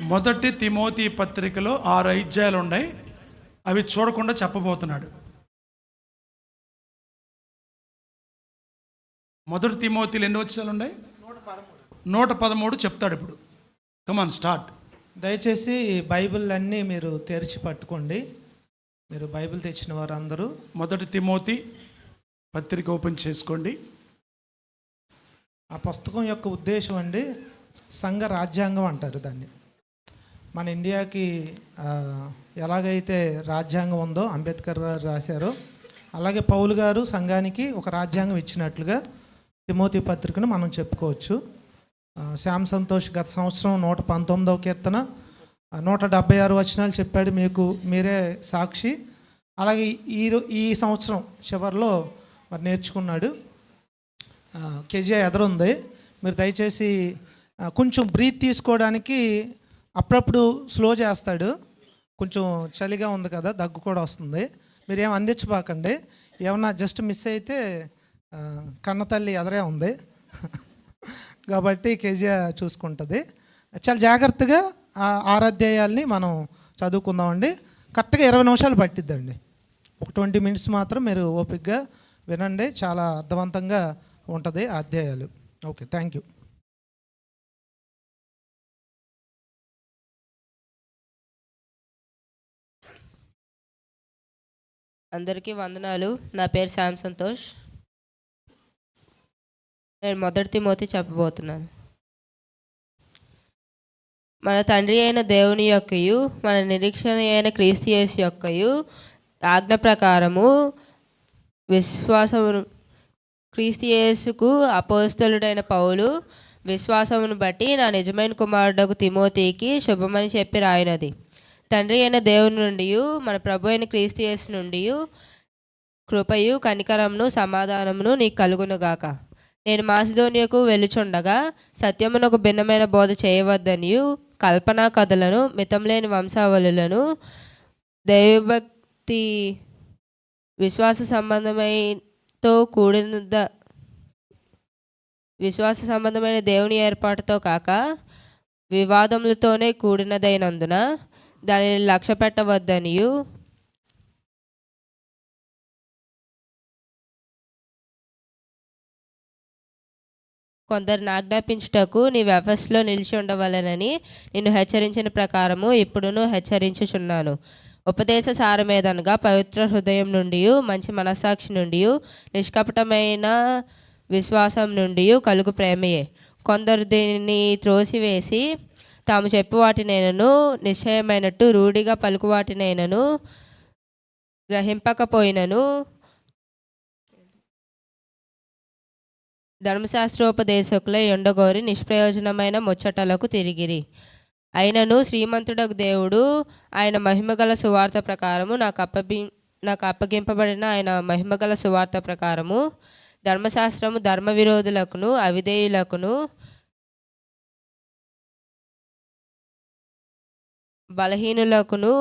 మొదటి తిమోతి పత్రికలో ఆరు అధ్యాయాలు ఉన్నాయి అవి చూడకుండా చెప్పబోతున్నాడు. మొదటి తిమోతిలు ఎన్ని వచ్చాలు ఉన్నాయి నూట పదమూడు చెప్తాడు ఇప్పుడు. కమాన్ స్టార్ట్ దయచేసి బైబిల్ అన్నీ మీరు తెరిచి పట్టుకోండి. మీరు బైబిల్ తెచ్చిన వారందరూ. మొదటి తిమోతి పత్రిక ఓపెన్ చేసుకోండి. ఆ పుస్తకం యొక్క ఉద్దేశం అండి సంఘ రాజ్యాంగం అంటారు దాన్ని. మన ఇండియాకి ఎలాగైతే రాజ్యాంగం ఉందో అంబేద్కర్ గారు రాశారో అలాగే పౌలు గారు సంఘానికి ఒక రాజ్యాంగం ఇచ్చినట్లుగా తిమోతి పత్రికను మనం చెప్పుకోవచ్చు. శ్యామ్ సంతోష్ గత సంవత్సరం నూట పంతొమ్మిదవ కీర్తన నూట డెబ్బై ఆరు వచనాలు చెప్పాడు మీకు మీరే సాక్షి. అలాగే ఈ ఈ సంవత్సరం చివరిలో మరి నేర్చుకున్నాడు. కేజీఆర్ ఎదరుంది. మీరు దయచేసి కొంచెం బ్రీత్ తీసుకోవడానికి అప్పుడప్పుడు స్లో చేస్తాడు. కొంచెం చలిగా ఉంది కదా దగ్గు కూడా వస్తుంది. మీరు ఏం అందించబాకండి. ఏమన్నా జస్ట్ మిస్ అయితే కన్నతల్లి ఎదరే ఉంది. కాబట్టి కేజీఆర్ చూసుకుంటుంది. చాలా జాగ్రత్తగా ఆ ఆరాధ్యాయాల్ని మనం చదువుకుందామండి. కరెక్ట్గా ఇరవై నిమిషాలు పట్టిద్దండి. ఒక ట్వంటీ మినిట్స్ మాత్రం మీరు ఓపిక్గా వినండి. చాలా అర్థవంతంగా ఉంటుంది అధ్యాయాలు. Okay thank you. అందరికీ వందనాలు. నా పేరు శ్యామ్ సంతోష్. నేను మొదటి తిమోతి చెప్పబోతున్నాను. మన తండ్రి అయిన దేవుని యొక్కయు మన నిరీక్షణ అయిన క్రీస్తియస్ యొక్కయు ఆజ్ఞ ప్రకారము విశ్వాసమును క్రీస్తియేసుకు అపోస్తులుడైన అపోస్తలుడైన పౌలు విశ్వాసమును బట్టి నా నిజమైన కుమారుడకు తిమోతికి శుభమని చెప్పి రాయినది. తండ్రి అయిన దేవుని నుండి మన ప్రభు అయిన క్రీస్తు యేసు నుండి కృపయు కనికరమును సమాధానమును నీకు కలుగునుగాక నేను మాసిధోనియకు వెలుచుండగా సత్యమునకు భిన్నమైన బోధ చేయవద్దనియు కల్పనా కథలను మితంలేని వంశావళులను దైవభక్తి విశ్వాస సంబంధమైతో కూడిన విశ్వాస సంబంధమైన దేవుని ఏర్పాటుతో కాక వివాదములతోనే కూడినదైనందున దానిని లక్ష్య పెట్టవద్దనియు. కొందరిని ఆజ్ఞాపించుటకు నీ వ్యవస్థలో నిలిచి ఉండవలెనని నిన్ను హెచ్చరించిన ప్రకారము ఇప్పుడును హెచ్చరించుచున్నాను. ఉపదేశ సారమేదనగా పవిత్ర హృదయం నుండి మంచి మనస్సాక్షి నుండి నిష్కపటమైన విశ్వాసం నుండి కలుగు ప్రేమయే. కొందరు దీనిని త్రోసివేసి తాము చెప్పు వాటినైనను నిశ్చయమైనట్టు రూఢిగా పలుకు వాటినైనను గ్రహింపకపోయినను. ధర్మశాస్త్రోపదేశకుల ఎండగోరి నిష్ప్రయోజనమైన ముచ్చటలకు తిరిగిరి. అయినను శ్రీమంతుడకు దేవుడు ఆయన మహిమగల సువార్త ప్రకారము నాకు అప్పగి నాకు అప్పగింపబడిన ఆయన మహిమగల సువార్త ప్రకారము ధర్మశాస్త్రము ధర్మ విరోధులకును అవిధేయులకును బలహీనులకును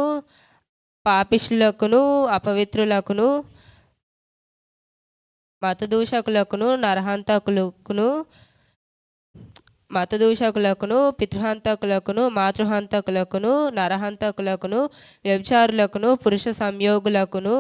పాపిష్లకును అపవిత్రులకును మతదూషకులకును నరహంతకులకును మతదూషకులకును పితృహంతకులకును మాతృహంతకులకును నరహంతకులకును వ్యభిచారులకును పురుష సంయోగులకును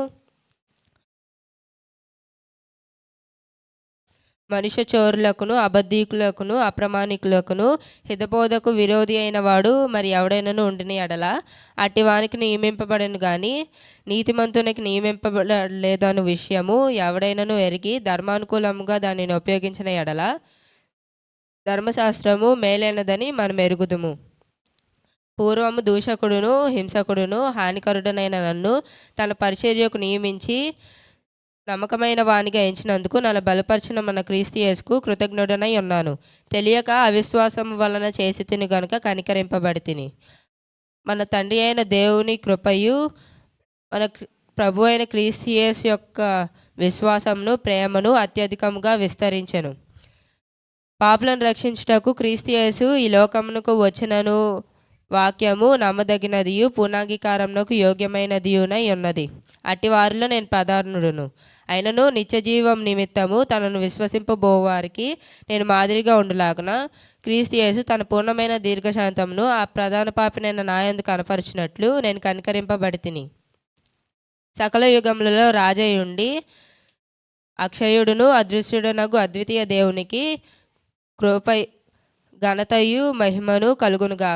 మనుష్య చోరులకును అబద్ధీకులకును అప్రమాణికులకును హితబోధకు విరోధి అయిన వాడు మరి ఎవడైనాను ఉండిన ఎడల. అట్టి వానికి నియమింపబడను కానీ నీతిమంతునికి నియమింపబడలేదను విషయము ఎవడైనాను ఎరిగి ధర్మానుకూలముగా దానిని ఉపయోగించిన ఎడల. ధర్మశాస్త్రము మేలైనదని మనం ఎరుగుదుము. పూర్వము దూషకుడును హింసకుడును హానికరుడనైన నన్ను తన పరిచర్యకు నియమించి నమ్మకమైన వానిగా ఎంచినందుకు నన్ను బలపరిచిన మన క్రీస్తు యేసుకు కృతజ్ఞుడనై ఉన్నాను. తెలియక అవిశ్వాసం వలన చేసి తిని గనుక కనికరింపబడి తిని మన తండ్రి అయిన దేవుని కృపయు మన ప్రభు అయిన క్రీస్తియస్ యొక్క విశ్వాసమును ప్రేమను అత్యధికంగా విస్తరించెను. పాపులను రక్షించుటకు క్రీస్తియేసు ఈ లోకమునకు వచ్చినను వాక్యము నమ్మదగినదియు పూర్ణాంగీకారంలోకి యోగ్యమైనదియునై ఉన్నది. అట్టి వారిలో నేను ప్రధానుడును అయినను నిత్యజీవం నిమిత్తము తనను విశ్వసింపబోవారికి నేను మాదిరిగా ఉండులాగున క్రీస్తు యేసు తన పూర్ణమైన దీర్ఘశాంతమును ఆ ప్రధాన పాపినైన నాయందు కనపరిచినట్లు నేను కనికరింపబడి తిని సకల యుగములలో రాజయుండి అక్షయుడును అదృశ్యుడునగు అద్వితీయ దేవునికి కృపై ఘనతయు మహిమను కలుగునుగా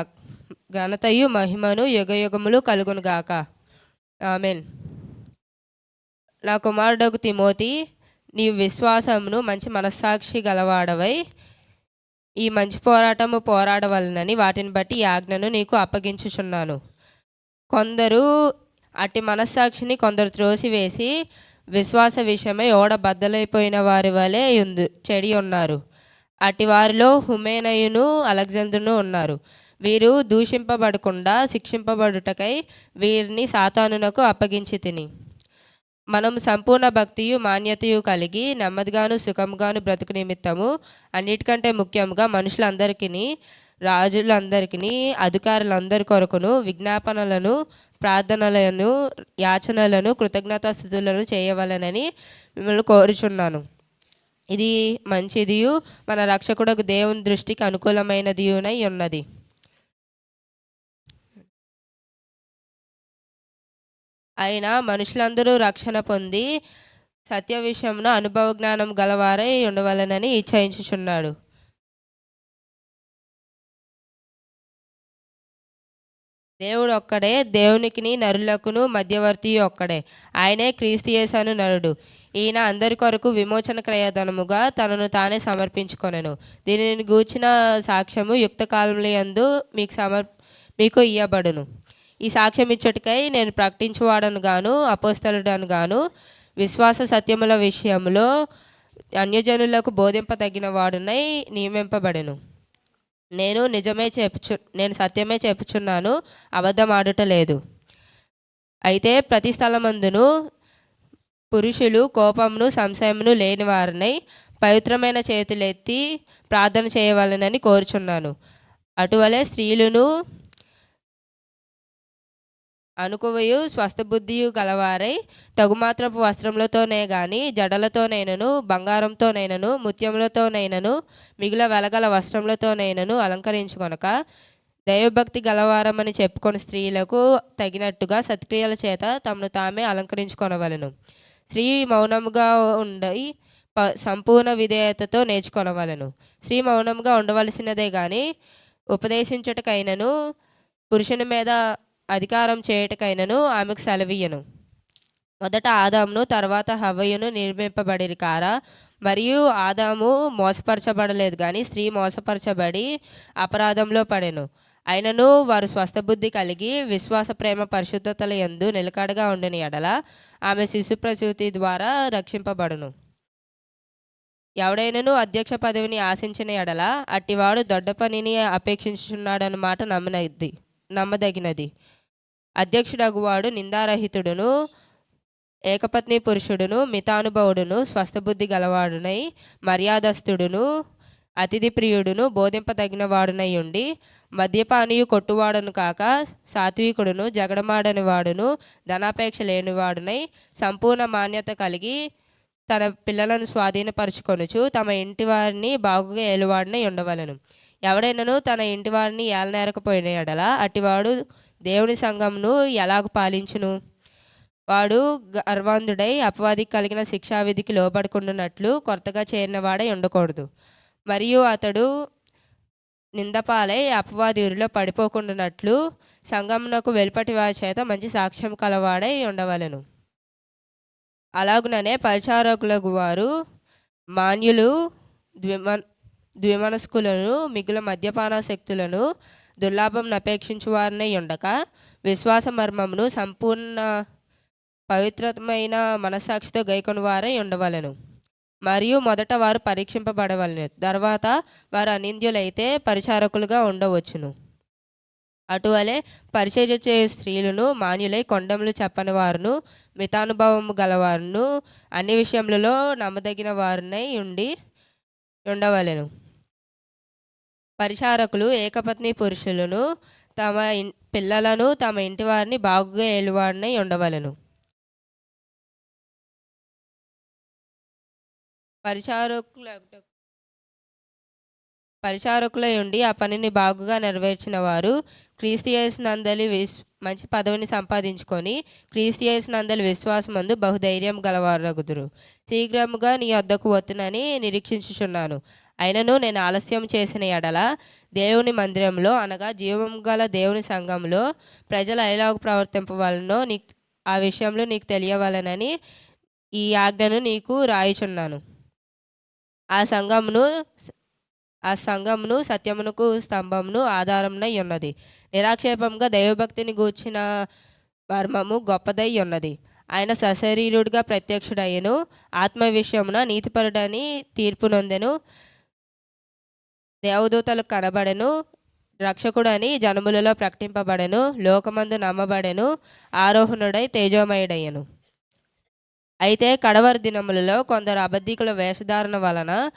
ఘనతయు మహిమను యుగయుగములు కలుగునుగాక. ఆమెన్. నా కుమారుడకు తిమోతి నీ విశ్వాసమును మంచి మనస్సాక్షి గలవాడవై ఈ మంచి పోరాటము పోరాడవలనని వాటిని బట్టి ఈ ఆజ్ఞను నీకు అప్పగించుచున్నాను. కొందరు అట్టి మనస్సాక్షిని కొందరు త్రోసివేసి విశ్వాస విషయమై ఓడ బద్దలైపోయిన వారి వలె చెడి ఉన్నారు అట్టి వారిలో హుమేనయును అలెగ్జాండర్ను ఉన్నారు. వీరు దూషింపబడకుండా శిక్షింపబడుటకై వీరిని సాతానునకు అప్పగించి తిని. మనం సంపూర్ణ భక్తియు మాన్యతయు కలిగి నెమ్మదిగాను సుఖంగాను బ్రతుకు నిమిత్తము అన్నిటికంటే ముఖ్యంగా మనుషులందరికీ రాజులందరికీ అధికారులందరి కొరకును విజ్ఞాపనలను ప్రార్థనలను యాచనలను కృతజ్ఞతాస్థుతులను చేయవలనని మిమ్మల్ని కోరుచున్నాను. ఇది మంచిదియు మన రక్షకుడకు దేవుని దృష్టికి అనుకూలమైనదియునై ఉన్నది. అయినా మనుషులందరూ రక్షణ పొంది సత్య విషయంలో అనుభవ జ్ఞానం గలవారై ఉండవలనని ఇచ్చయించుచున్నాడు. దేవుడు ఒక్కడే దేవునికిని నరులకును మధ్యవర్తి ఒక్కడే. ఆయనే క్రీస్తియేసను నరుడు. ఈయన అందరి కొరకు విమోచన క్రయధనముగా తనను తానే సమర్పించుకొనెను. దీనిని గూర్చిన సాక్ష్యము యుక్త కాలంలో యందు మీకు సమర్ మీకు ఇయ్యబడును. ఈ సాక్ష్యం ఇచ్చటికై నేను ప్రకటించువాడను గాను అపోస్తలుడను గాను విశ్వాస సత్యముల విషయంలో అన్యజనులకు బోధింపదగిన వాడునై నియమింపబడెను. నేను నిజమే చెప్పుచు నేను సత్యమే చెప్పుచున్నాను అబద్ధం ఆడుట లేదు. అయితే ప్రతి స్థలమందును పురుషులు కోపమును సంశయమును లేని వారినై పవిత్రమైన చేతులెత్తి ప్రార్థన చేయవలనని కోరుచున్నాను. అటువలే స్త్రీలను అనుకువయు స్వస్థబుద్ధియు గలవారై తగుమాత్రపు వస్త్రములతోనే గాని జడలతోనైనను బంగారంతోనైనను ముత్యములతోనైనను మిగుల వెలగల వస్త్రములతోనైనను అలంకరించుకొనక దైవభక్తి గలవారమని చెప్పుకొని స్త్రీలకు తగినట్టుగా సత్క్రియల చేత తమను తామే అలంకరించుకొనవలెను. స్త్రీ మౌనముగా ఉండి సంపూర్ణ విధేయతతో నేర్చుకొనవలెను. స్త్రీ మౌనముగా ఉండవలసినదే కానీ ఉపదేశించుటకైనను పురుషుని మీద అధికారం చేయుటకైనను ఆమెకు సెలవీయను మొదట ఆదామును తర్వాత హవ్వయును నిర్మింపబడిరి కారా. మరియు ఆదాము మోసపరచబడలేదు కానీ స్త్రీ మోసపరచబడి అపరాధంలో పడెను. అయినను వారు స్వస్థబుద్ధి కలిగి విశ్వాస ప్రేమ పరిశుద్ధతల యందు నిలకడగా ఉండిన ఎడల ఆమె శిశు ప్రసూతి ద్వారా రక్షింపబడును. ఎవడైనను అధ్యక్ష పదవిని ఆశించిన ఎడల అట్టివాడు దొడ్డ పనిని అపేక్షించున్నాడన్నమాట నమ్మనది నమ్మదగినది. అధ్యక్షుడగువాడు నిందారహితుడును ఏకపత్ని పురుషుడును మితానుభవుడును స్వస్థబుద్ధి గలవాడునై మర్యాదస్థుడును అతిథి ప్రియుడును బోధింపదగిన వాడునై ఉండి మద్యపానీయు కొట్టువాడును కాక సాత్వికుడును జగడమాడని వాడును ధనాపేక్ష లేనివాడునై సంపూర్ణ మాన్యత కలిగి తన పిల్లలను స్వాధీనపరుచుకొనుచు తమ ఇంటి వారిని బాగుగా ఏలువాడినై ఉండవలను. ఎవడైనను తన ఇంటి వారిని ఏలనేరకపోయిన ఎడల అటివాడు దేవుని సంఘంను ఎలాగ పాలించును? వాడు గర్వాంధుడై అపవాదికి కలిగిన శిక్షావిధికి లోబడుకుంటున్నట్లు కొత్తగా చేరినవాడై ఉండకూడదు. మరియు అతడు నిందపాలై అపవాది ఊరిలో పడిపోకుండానట్లు సంఘమునకు వెలుపటి వారి చేత మంచి సాక్ష్యం కలవాడై ఉండవలెను. అలాగుననే పరిచారకులకు వారు మాన్యులు ద్విమ ద్విమనస్కులను మిగుల మద్యపాన శక్తులను దుర్లాభం అపేక్షించు వారినై ఉండక విశ్వాస మర్మమును సంపూర్ణ పవిత్రమైన మనస్సాక్షితో గైకొని వారై ఉండవలెను. మరియు మొదట వారు పరీక్షింపబడవలెను. తర్వాత వారు అనింద్యులైతే పరిచారకులుగా ఉండవచ్చును. అటువలే పరిచర్య చేయు స్త్రీలను మాన్యులై కొండములు చెప్పని వారును మితానుభవము గలవారును అన్ని విషయములలో నమ్మదగిన వారినై ఉండి ఉండవలెను. పరిచారకులు ఏకపత్ని పురుషులను తమ పిల్లలను తమ ఇంటి వారిని బాగుగా ఏలువాడినై ఉండవలను. పరిచారకుల పరిచారకులై ఉండి ఆ పనిని బాగుగా నెరవేర్చిన వారు క్రీస్తియస్ నందలి విశ్ మంచి పదవిని సంపాదించుకొని క్రీస్తియస్ నందలి విశ్వాసమందు బహుధైర్యం గలవారగుదురు. శీఘ్రముగా నీ వద్దకు వత్తునని నిరీక్షించుచున్నాను. అయినను నేను ఆలస్యం చేసిన ఎడల దేవుని మందిరంలో అనగా జీవం గల దేవుని సంఘంలో ప్రజలు ఎలాగ ప్రవర్తింపవలనో నీకు ఆ విషయంలో నీకు తెలియవలనని ఈ ఆజ్ఞను నీకు రాయుచున్నాను. ఆ సంఘమును ఆ సంఘమును సత్యమునకు స్తంభమును ఆధారమునై ఉన్నది. నిరాక్షేపంగా దైవభక్తిని గూర్చిన మర్మము గొప్పదై ఉన్నది. ఆయన సశరీరుడిగా ప్రత్యక్షుడయ్యను. ఆత్మ విషయమున నీతిపరుడని తీర్పునొందెను దేవదూతలు కనబడెను రక్షకుడని జనములలో ప్రకటింపబడెను లోకమందు నమ్మబడెను ఆరోహణుడై తేజోమయుడయ్యను. అయితే కడవరి దినములలో కొందరు అబద్ధికుల వేషధారణ వలన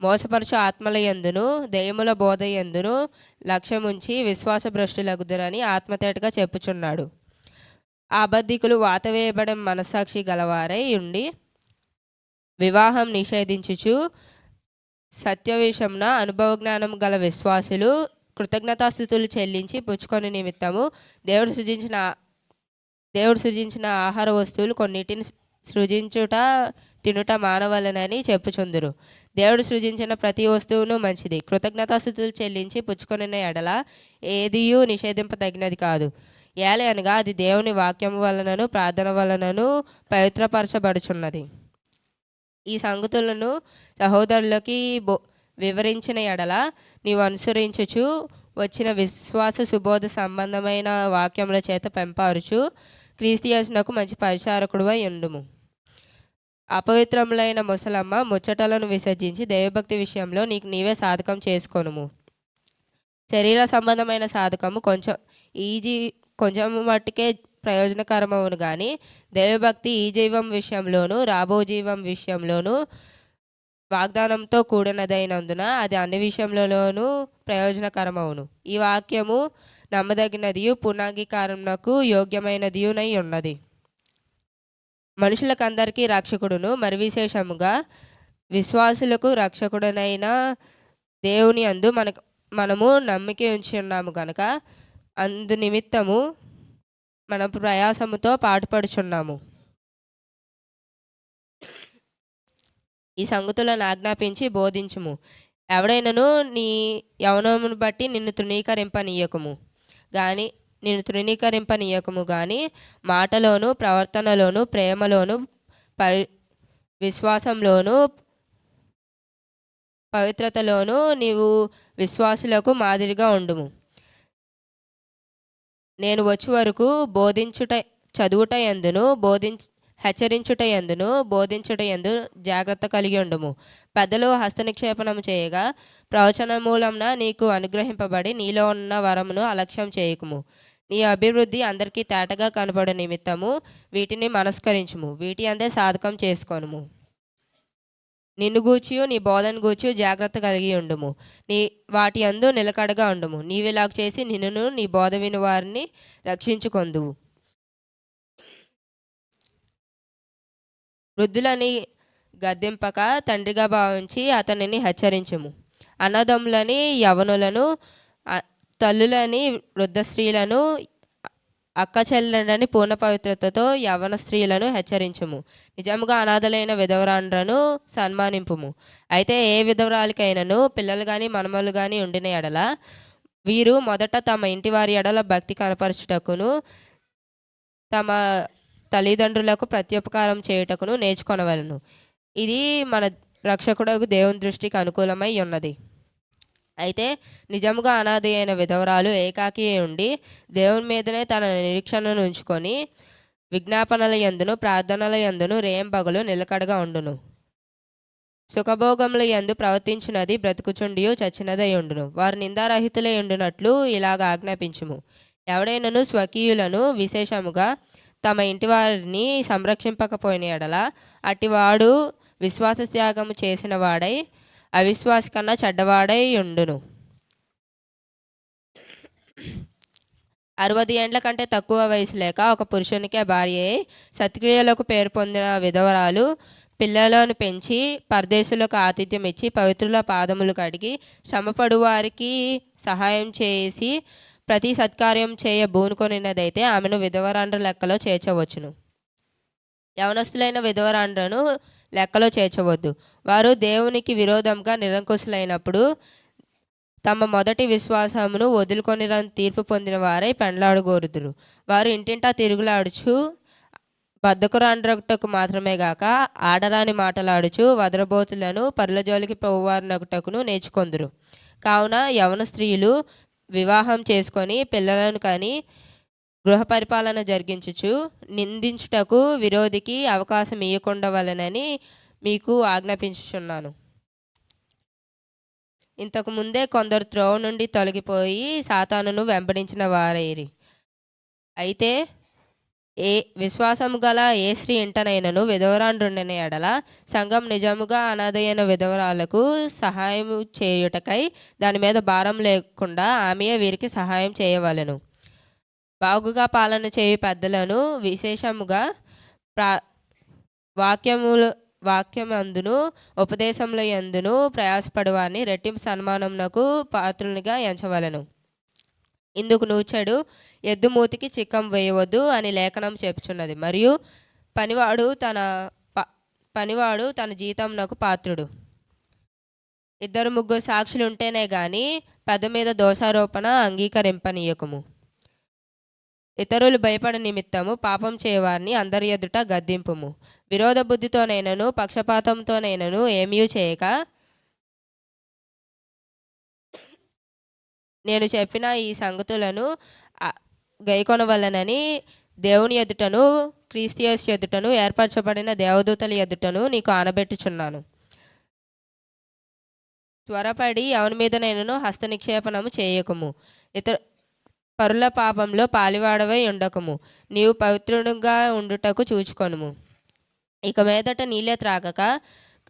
మోసపరుచు ఆత్మల ఎందును దయముల బోధ ఎందును లక్ష్యముంచి విశ్వాస భ్రష్టులగుదురని ఆత్మతేటగా చెప్పుచున్నాడు. ఆ అబద్ధికులు వాతవేయబడే మనసాక్షి గలవారై ఉండి వివాహం నిషేధించుచు సత్య విషయంన అనుభవ జ్ఞానం గల విశ్వాసులు కృతజ్ఞతాస్థుతులు చెల్లించి పుచ్చుకొని నిమిత్తము దేవుడు సృజించిన దేవుడు సృజించిన ఆహార వస్తువులు కొన్నిటిని సృజించుట తినుట మానవలనని చెప్పుచుందురు. దేవుడు సృజించిన ప్రతి వస్తువును మంచిది. కృతజ్ఞతాస్థుతులు చెల్లించి పుచ్చుకొనిన ఎడల ఏదియూ నిషేధింపదగినది కాదు. ఏలే అనగా అది దేవుని వాక్యం వలనను ప్రార్థన వలనను పవిత్రపరచబడుచున్నది. ఈ సంగతులను సహోదరులకి బో వివరించిన ఎడల నీవు అనుసరించుచు వచ్చిన విశ్వాస సుబోధ సంబంధమైన వాక్యముల చేత పెంపారుచు క్రీస్తియాసునకు మంచి పరిచారకుడువై ఉండుము. అపవిత్రములైన ముసలమ్మ ముచ్చటలను విసర్జించి దైవభక్తి విషయంలో నీకు నీవే సాధకం చేసుకొనుము. శరీర సంబంధమైన సాధకము కొంచెం ఈజీ కొంచెం మట్టుకే ప్రయోజనకరమవును కానీ దైవభక్తి ఈ జీవం విషయంలోనూ రాబో జీవం విషయంలోనూ వాగ్దానంతో కూడినదైనందున అది అన్ని విషయంలోనూ ప్రయోజనకరమవును. ఈ వాక్యము నమ్మదగినదియు పునాంగీకారంకు యోగ్యమైనదియునై ఉన్నది. మనుషులకందరికీ రక్షకుడును మరి విశేషముగా విశ్వాసులకు రక్షకుడనైన దేవుని అందు మనకు మనము నమ్మిక ఉంచి ఉన్నాము కనుక అందు నిమిత్తము మన ప్రయాసముతో పాటుపడుచున్నాము. ఈ సంగతులను ఆజ్ఞాపించి బోధించుము. ఎవడైనను నీ యవనమును బట్టి నిన్ను తృణీకరింపనీయకము. కానీ నేను తృణీకరింపనీయకము కానీ మాటలోను ప్రవర్తనలోను ప్రేమలోను పరి విశ్వాసంలోను పవిత్రతలోను నీవు విశ్వాసులకు మాదిరిగా ఉండుము. నేను వచ్చే వరకు బోధించుట చదువుట ఎందును బోధించ హెచ్చరించుట ఎందును బోధించుట ఎందు జాగ్రత్త కలిగి ఉండుము. పెద్దలు హస్తనిక్షేపణము చేయగా ప్రవచన మూలంన నీకు అనుగ్రహింపబడి నీలో ఉన్న వరమును అలక్ష్యం చేయకుము. నీ అభివృద్ధి అందరికీ తేటగా కనపడే నిమిత్తము వీటిని మనస్కరించుము. వీటి అందే సాధకం చేసుకోనుము. నిన్ను గూర్చియు నీ బోధన గూర్చి జాగ్రత్త కలిగి ఉండుము. నీ వాటి అందు నిలకడగా ఉండుము. నీవిలాగ చేసి నిన్నును నీ బోధ విని వారిని రక్షించుకొందువు. వృద్ధులని గద్దెంపక తండ్రిగా భావించి అతనిని హెచ్చరించుము. అన్నదమ్ములని యవనులను తల్లులని వృద్ధ స్త్రీలను అక్క చెల్లెండని పూర్ణ పవిత్రతతో యవన స్త్రీలను హెచ్చరించుము. నిజముగా అనాథలైన విధవరాండ్రను సన్మానింపుము. అయితే ఏ విధవరాలకైనను పిల్లలు కానీ మనమలు కానీ ఉండిన ఎడల వీరు మొదట తమ ఇంటి వారి ఎడల భక్తి కనపరచుటకును తమ తల్లిదండ్రులకు ప్రత్యుపకారం చేయుటకును నేర్చుకొనవలను. ఇది మన రక్షకుడకు దేవుని దృష్టికి అనుకూలమై ఉన్నది. అయితే నిజముగా అనాది అయిన విధవరాలు ఏకాకి ఉండి దేవుని మీదనే తన నిరీక్షణను ఉంచుకొని విజ్ఞాపనల యందును ప్రార్థనల యందును రేంబగలు నిలకడగా ఉండును. సుఖభోగముల యందు ప్రవర్తించినది బ్రతుకుచుండియు చచ్చినదై ఉండును. వారు నిందారహితులై ఉండునట్లు ఇలాగ ఆజ్ఞాపించుము. ఎవడైనను స్వకీయులను విశేషముగా తమ ఇంటి వారిని సంరక్షింపకపోయిన ఎడల అటివాడు విశ్వాస త్యాగము చేసిన వాడై అవిశ్వాసి కన్నా చెడ్డవాడై ఉండును. అరవది ఏండ్ల కంటే తక్కువ వయసు లేక ఒక పురుషునికే భార్య సత్క్రియలకు పేరు పొందిన విధవరాలు పిల్లలను పెంచి పరదేశులకు ఆతిథ్యం ఇచ్చి పవిత్రుల పాదములు కడిగి శ్రమపడు వారికి సహాయం చేసి ప్రతి సత్కార్యం చేయ బూనుకొనినదైతే ఆమెను విధవరాండ్ర లెక్కలో చేర్చవచ్చును. యవనస్తులైన విధవరాండ్రను లెక్కలో చేర్చవద్దు. వారు దేవునికి విరోధంగా నిరంకుశులైనప్పుడు తమ మొదటి విశ్వాసమును వదులుకొని తీర్పు పొందిన వారై పెండ్లాడుగోరుదురు వారు ఇంటింటా తిరుగులాడుచు బద్దకురాండ్రకుటకు మాత్రమే గాక ఆడరాని మాటలాడుచు వదరబోతులను పర్లజోలికి పోవారినకుటకును నేర్చుకొందురు. కావున యవన స్త్రీలు వివాహం చేసుకొని పిల్లలను కానీ గృహ పరిపాలన జరిగించుచు నిందించుటకు విరోధికి అవకాశం ఇవ్వకుండా వలనని మీకు ఆజ్ఞాపించుచున్నాను. ఇంతకు ముందే కొందరు త్రోవ నుండి తొలగిపోయి సాతానును వెంబడించిన వారైరి. అయితే ఏ విశ్వాసము గల ఏ స్త్రీ ఇంటనైనను విధవరాండ్రుండని ఎడల సంఘం నిజముగా అనాథైన విధవరాలకు సహాయం చేయుటకై దాని మీద భారం లేకుండా ఆమె వీరికి సహాయం చేయవలెను. బాగుగా పాలన చేయు పెద్దలను విశేషముగా ప్రా వాక్యములు వాక్యమందును ఉపదేశముల యందును ప్రయాసపడవారిని రెట్టింపు సన్మానమునకు పాత్రునిగా ఎంచవలెను. ఇందుకు నూచెడు ఎద్దు మూతికి చిక్కం వేయవద్దు అని లేఖనం చెప్పుచున్నది. మరియు పనివాడు తన ప- పనివాడు తన జీతంనకు పాత్రుడు. ఇద్దరు ముగ్గురు సాక్షులు ఉంటేనే కానీ పెద్ద మీద దోషారోపణ అంగీకరింపనీయకము. ఇతరులు భయపడ నిమిత్తము పాపం చేయవారిని అందరి ఎదుట గద్దింపుము. విరోధ బుద్ధితోనైనను పక్షపాతంతోనైనను ఏమీ చేయక నేను చెప్పిన ఈ సంగతులను గైకొనవలనని దేవుని ఎదుటను క్రీస్తియస్ ఎదుటను ఏర్పరచబడిన దేవదూతల ఎదుటను నీకు ఆనబెట్టుచున్నాను. త్వరపడి ఎవరి మీద నేను హస్త నిక్షేపణము చేయకము. ఇతర పరుల పాపంలో పాలివాడవై ఉండకము. నీవు పవిత్రుడుగా ఉండుటకు చూచుకొనుము. ఇక మీదట నీళ్ళే త్రాగక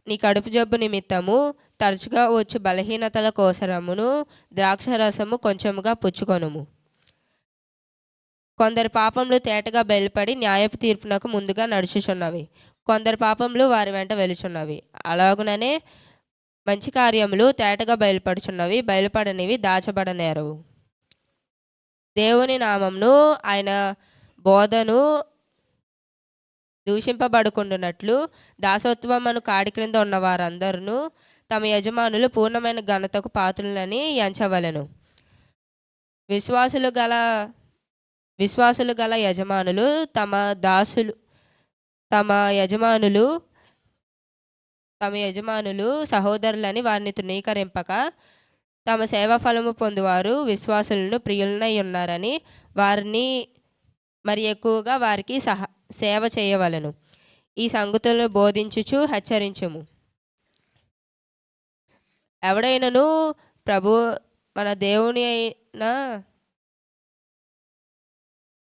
నీ కడుపు జబ్బు నిమిత్తము తరచుగా వచ్చి బలహీనతల కోసరమును ద్రాక్షరసము కొంచెముగా పుచ్చుకొనుము. కొందరి పాపములు తేటగా బయలుపడి న్యాయపు తీర్పునకు ముందుగా నడుచుచున్నవి. కొందరి పాపములు వారి వెంట వెలుచున్నవి. అలాగుననే మంచి కార్యములు తేటగా బయలుపడుచున్నవి బయలుపడనివి దాచబడనేరవు. దేవుని నామంను ఆయన బోధను దూషింపబడుకుంటున్నట్లు దాసత్వమును కాడి క్రింద ఉన్న వారందరూ తమ యజమానులు పూర్ణమైన ఘనతకు పాత్రులని ఎంచవలెను. విశ్వాసులు గల విశ్వాసులు గల యజమానులు తమ దాసులు తమ యజమానులు తమ యజమానులు సహోదరులని వారిని తృణీకరింపక తమ సేవా ఫలము పొందువారు విశ్వాసులను ప్రియులనై ఉన్నారని వారిని మరి ఎక్కువగా వారికి సహ సేవ చేయవలెను. ఈ సంగతులను బోధించుచు హెచ్చరించుము. ఎవడైనను ప్రభు మన దేవుని అయిన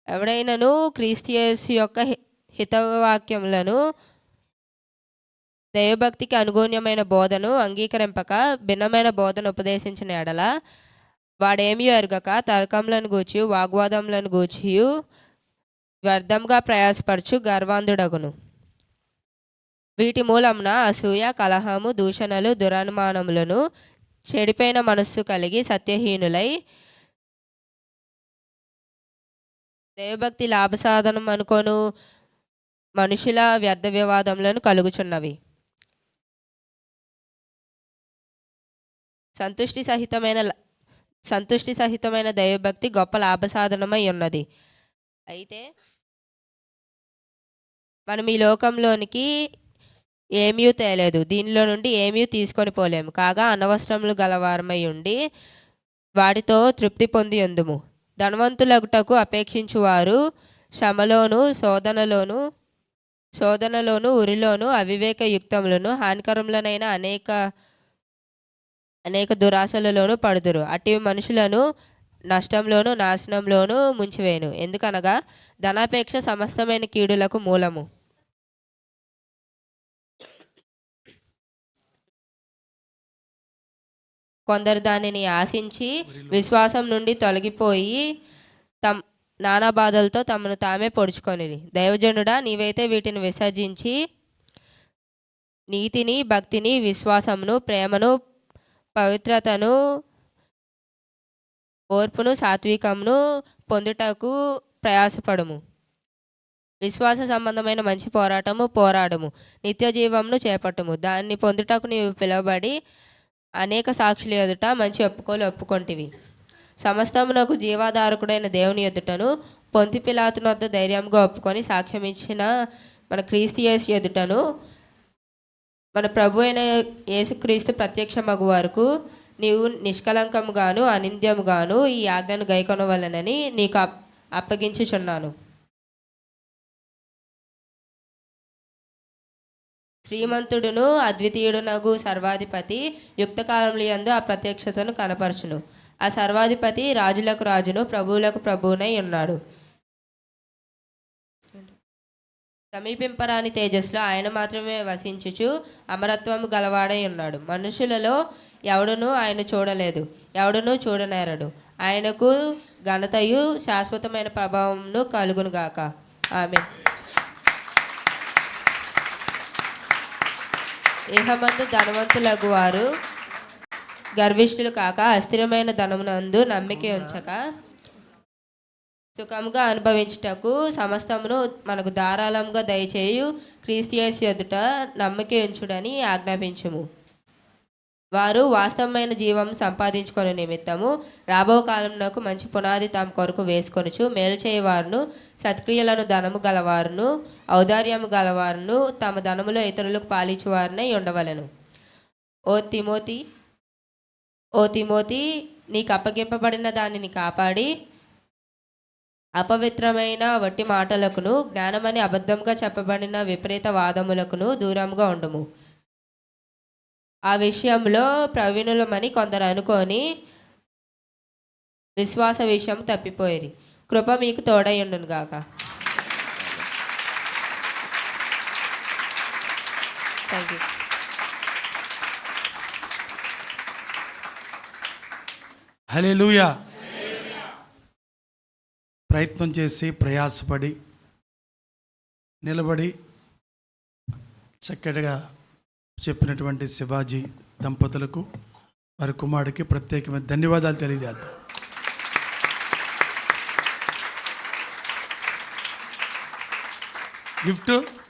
ఎవడైనను క్రీస్తియస్ యొక్క హి- హితవాక్యములను దైవభక్తికి అనుగుణ్యమైన బోధను అంగీకరింపక భిన్నమైన బోధను ఉపదేశించిన ఎడల వాడేమీ ఎరగక తర్కములను గూచి వాగ్వాదములను గూచి వ్యర్థంగా ప్రయాసపరచు గర్వాంధుడగును. వీటి మూలమున అసూయ కలహము దూషణలు దురనుమానములను చెడిపోయిన మనస్సు కలిగి సత్యహీనులై దైవభక్తి లాభసాధనం అనుకోను మనుషుల వ్యర్థ వివాదములను కలుగుచున్నవి. సంతుష్టి సహితమైన సంతుష్టి సహితమైన దైవభక్తి గొప్ప లాభసాధనమై ఉన్నది. అయితే మనం ఈ లోకంలోనికి ఏమీ తేలేదు. దీనిలో నుండి ఏమీ తీసుకొని పోలేము. కాగా అనవసరములు గలవారమై ఉండి వాటితో తృప్తి పొంది ఎందుము? ధనవంతులగుటకు అపేక్షించువారు శ్రమలోను శోధనలోను శోధనలోను ఉరిలోను అవివేక యుక్తములను హానికరములనైన అనేక అనేక దురాశలలోనూ పడుదురు. అట్టి మనుషులను నష్టంలోను నాశనంలోను ముంచివేను ఎందుకనగా ధనాపేక్ష సమస్తమైన కీడులకు మూలము. కొందరు దానిని ఆశించి విశ్వాసం నుండి తొలగిపోయి తమ్ నానా బాధలతో తమను తామే పొడుచుకొని దైవజనుడా నీవైతే వీటిని విసర్జించి నీతిని భక్తిని విశ్వాసమును ప్రేమను పవిత్రతను ఓర్పును సాత్వికమును పొందుటకు ప్రయాసపడము. విశ్వాస సంబంధమైన మంచి పోరాటము పోరాడము. నిత్య జీవమును చేపట్టము. దాన్ని పొందుటకు నీవు పిలువబడి అనేక సాక్షుల ఎదుట మంచి ఒప్పుకోలు ఒప్పుకొంటివి. సమస్తమునకు జీవాధారకుడైన దేవుని ఎదుటను పొంతి పిలాతుని వద్ద ధైర్యంగా ఒప్పుకొని సాక్ష్యం ఇచ్చిన మన క్రీస్తియస్ ఎదుటను మన ప్రభు అయిన యేసుక్రీస్తు ప్రత్యక్షమగు వరకు నీవు నిష్కలంకముగాను అనింద్యముగాను ఈ ఆజ్ఞను గైకొనవలనని నీకు అప్- అప్పగించుచున్నాను. శ్రీమంతుడును అద్వితీయుడునగు సర్వాధిపతి యుక్త కాలంలో యందు ఆ ప్రత్యక్షతను కనపరచును. ఆ సర్వాధిపతి రాజులకు రాజును ప్రభువులకు ప్రభువునై ఉన్నాడు. సమీపింపరాని తేజస్సులో ఆయన మాత్రమే వసించుచు అమరత్వము గలవాడై ఉన్నాడు. మనుషులలో ఎవడునూ ఆయన చూడలేదు. ఎవడునూ చూడనేరడు. ఆయనకు ఘనతయు శాశ్వతమైన ప్రభావంను కలుగునుగాక ఆమె ఇహమందు ధనవంతులగు వారు గర్విష్ఠులు కాక అస్థిరమైన ధనమునందు నమ్మిక ఉంచక సుఖముగా అనుభవించుటకు సమస్తమును మనకు ధారాళంగా దయచేయు క్రీస్తియస్ ఎదుట నమ్మకించుడని ఆజ్ఞాపించుము. వారు వాస్తవమైన జీవం సంపాదించుకునే నిమిత్తము రాబో కాలంలో మంచి పునాది తమ కొరకు వేసుకొనుచు మేలు చేయవారును సత్క్రియలను ధనము గలవారును ఔదార్యము గలవారును తమ ధనములో ఇతరులకు పాలించువారినై ఉండవలెను. ఓ తిమోతి ఓ తిమోతి నీకు అప్పగింపబడిన దానిని కాపాడి అపవిత్రమైన వట్టి మాటలకును జ్ఞానమని అబద్ధంగా చెప్పబడిన విపరీత వాదములకును దూరంగా ఉండము. ఆ విషయంలో ప్రవీణులమని కొందరు అనుకొని విశ్వాస విషయం తప్పిపోయిరి. కృప మీకు తోడై ఉండును గాక. థ్యాంక్ యూ హలెలూయా ప్రయత్నం చేసి ప్రయాసపడి నిలబడి చక్కటిగా చెప్పినటువంటి శివాజీ దంపతులకు వారి కుమారుడికి ప్రత్యేకమైన ధన్యవాదాలు తెలియజేద్దాం. గిఫ్ట్?